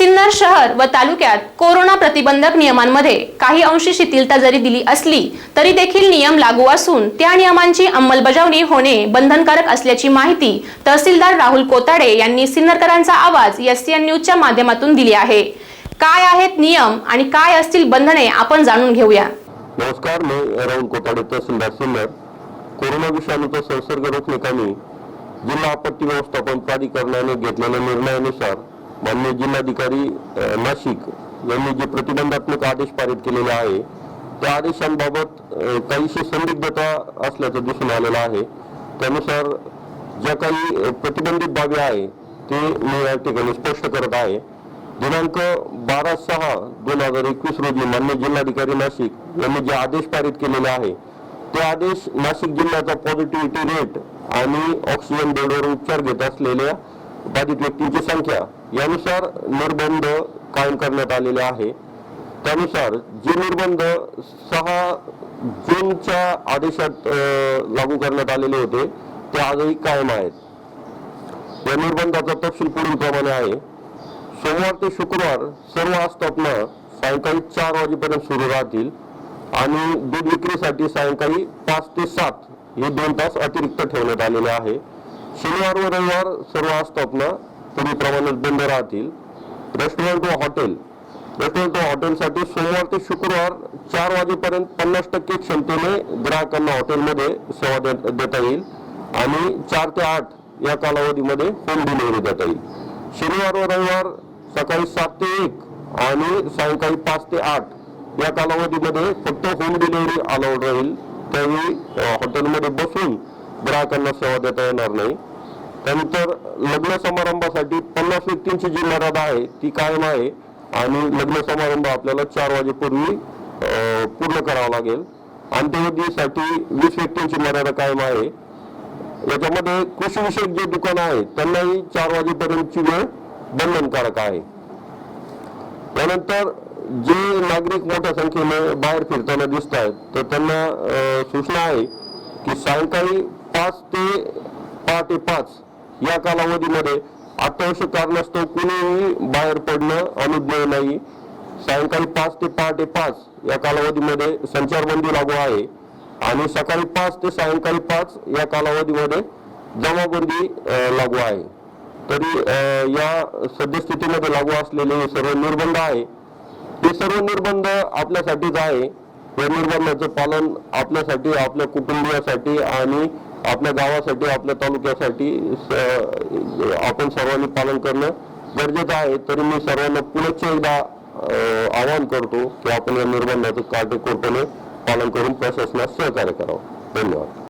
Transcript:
सिन्नर शहर व तालुक्यात कोरोना प्रतिबंधक नियमांमध्ये काही अंशी शिथिलता जरी दिली असली तरी देखील नियम लागू असून त्या नियमांची अंमलबजावणी होणे बंधनकारक असल्याची माहिती तहसीलदार राहुल कोताडे यांनी सिन्नरकरांचा आवाज एस न्यूजच्या माध्यमातून दिली आहे. काय आहेत नियम आणि काय असतील बंधने आपण जाणून घेऊया. नमस्कार मी राहुल कोताडे तहसीलदार सिन्नर. कोरोना विषाणूचा संसर्ग रोखण्याकामी जिल्हा आपत्ती व्यवस्थापन प्राधिकरणाने घेतलेल्या निर्णयानुसार माननीय जिल्हाधिकारी नाशिक यांनी जे प्रतिबंधात्मक आदेश पारित केलेले आहे त्या आदेशांबाबत काहीशी संदिग्धता असल्याचं दिसून आलेलं आहे. त्यानुसार ज्या काही प्रतिबंधित बाबी आहे ते मी या ठिकाणी स्पष्ट करत आहे. दिनांक बारा सहा दोन हजार एकवीस रोजी मान्य जिल्हाधिकारी नाशिक यांनी जे आदेश पारित केलेले आहे ते आदेश नाशिक जिल्ह्याचा पॉझिटिव्हिटी रेट आणि ऑक्सिजन बेडवर उपचार घेत असलेल्या बाधित व्यक्तींची संख्या यानुसार निर्बंध कायम करण्यात आलेले आहे. त्यानुसार जे निर्बंध सहा जूनच्या आदेशात लागू करण्यात आलेले होते ते आजही कायम आहेत. या निर्बंधाचा तपशील पुढील प्रमाणे आहे. सोमवार ते शुक्रवार सर्व आस्थापना सायंकाळी चार वाजेपर्यंत सुरू राहतील आणि दूध विक्रीसाठी सायंकाळी पाच ते सात हे दोन तास अतिरिक्त ठेवण्यात आलेले आहे. शनिवार व रविवार सर्व आस्थापना प्रमाणात बंद राहतील. रेस्टॉरंट व हॉटेल रेस्टॉरंट व हॉटेलसाठी सोमवार ते शुक्रवार चार वाजेपर्यंत पन्नास टक्के क्षमतेने ग्राहकांना हॉटेलमध्ये सेवा देता येईल आणि चार ते आठ या कालावधीमध्ये होम डिलिव्हरी देता येईल. शनिवार व रविवार सकाळी सात ते एक आणि सायंकाळी पाच ते आठ या कालावधीमध्ये फक्त होम डिलिव्हरी अलाउड राहील. त्यावेळी हॉटेलमध्ये बसून ग्राहकांना सेवा देता येणार नाही. त्यानंतर लग्न समारंभासाठी पन्नास व्यक्तींची जी मर्यादा आहे ती कायम आहे आणि लग्न समारंभ आपल्याला चार वाजेपूर्वी पूर्ण करावा लागेल. अंत्यविधीसाठी वीस व्यक्तींची मर्यादा कायम आहे. याच्यामध्ये कृषी विषयक जे दुकान आहे त्यांनाही चार वाजेपर्यंतची वेळ बंधनकारक आहे. त्यानंतर जे नागरिक मोठ्या संख्येने बाहेर फिरताना दिसत आहेत तर त्यांना सूचना आहे की सायंकाळी पाच ते पहाटे पाच या कालावधीमध्ये अत्यावश्यक कारणास्तव कुणीही बाहेर पडणं अनुज्ञेय नाही. सायंकाळी पाच ते पहाटे पाच या कालावधीमध्ये संचारबंदी लागू आहे. आणि सकाळी पाच ते सायंकाळी पाच या कालावधीमध्ये जमाबंदी लागू आहे. तरी या सद्यस्थितीमध्ये लागू असलेले हे सर्व निर्बंध आहे. ते सर्व निर्बंध आपल्यासाठीच आहे. या निर्बंधाचं पालन आपल्यासाठी आपल्या कुटुंबियासाठी आणि आपल्या गावासाठी आपल्या तालुक्यासाठी आपण सर्वांनी पालन करणं गरजेचं आहे. तरी मी सर्वांना पुनश्च एकदा आवाहन करतो की आपण या निर्बंधाचं काटेकोरपणे पालन करून प्रशासनास सहकार्य करावं. धन्यवाद.